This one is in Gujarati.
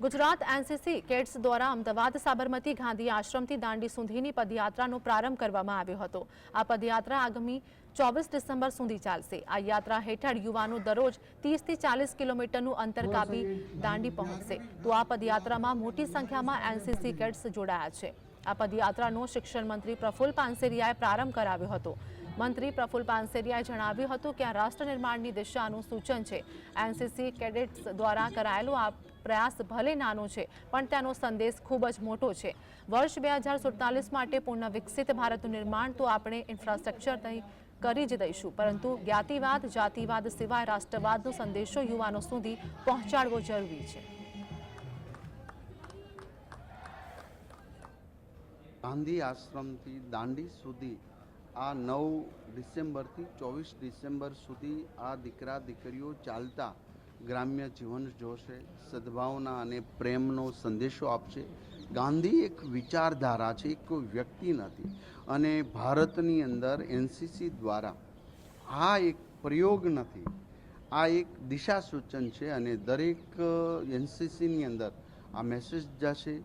ગુજરાત એનસીસી કેડ્સ દ્વારા અમદાવાદ સાબરમતી ગાંધી આશ્રમથી દાંડી સુધીની પદયાત્રાનો પ્રારંભ કરવામાં આવ્યો હતો. આ પદયાત્રા આગામી ચોવીસ ડિસેમ્બર સુધી ચાલશે. આ યાત્રા હેઠળ યુવાનો દરરોજ ત્રીસથી ચાલીસ કિલોમીટરનું અંતર કાપી દાંડી પહોંચશે. તો આ પદયાત્રામાં મોટી સંખ્યામાં એનસીસી કેડ્સ જોડાયા છે. આ પદયાત્રાનો શિક્ષણ મંત્રી પ્રફુલ પાનસેરિયાએ પ્રારંભ કરાવ્યો હતો. મંત્રી પ્રફુલ પાનસેરિયાએ જણાવ્યું હતું કે આ રાષ્ટ્ર નિર્માણની દિશાનું સૂચન છે. એનસીસી કેડેટ્સ દ્વારા કરાયેલું આ પ્રયાસ ભલે નાનો છે, પણ તેનો સંદેશ ખૂબ જ મોટો છે. વર્ષ બે હજાર સુડતાલીસ માટે પૂર્ણ વિકસિત ભારતનું નિર્માણ તો આપણે ઇન્ફ્રાસ્ટ્રક્ચર કરી જ દઈશું, પરંતુ જ્ઞાતિવાદ, જાતિવાદ સિવાય રાષ્ટ્રવાદનો સંદેશો યુવાનો સુધી પહોંચાડવો જરૂરી છે. ગાંધી આશ્રમથી દાંડી સુધી આ નવ ડિસેમ્બરથી ચોવીસ ડિસેમ્બર સુધી આ દીકરા દીકરીઓ ચાલતા ગ્રામ્ય જીવન જોશે, સદભાવના અને પ્રેમનો સંદેશો આપશે. ગાંધી એક વિચારધારા છે, એક વ્યક્તિ નથી. અને ભારતની અંદર એનસીસી દ્વારા આ એક પ્રયોગ નથી. આ એક દિશા સૂચન છે અને દરેક એનસીસીની અંદર આ મેસેજ જશે.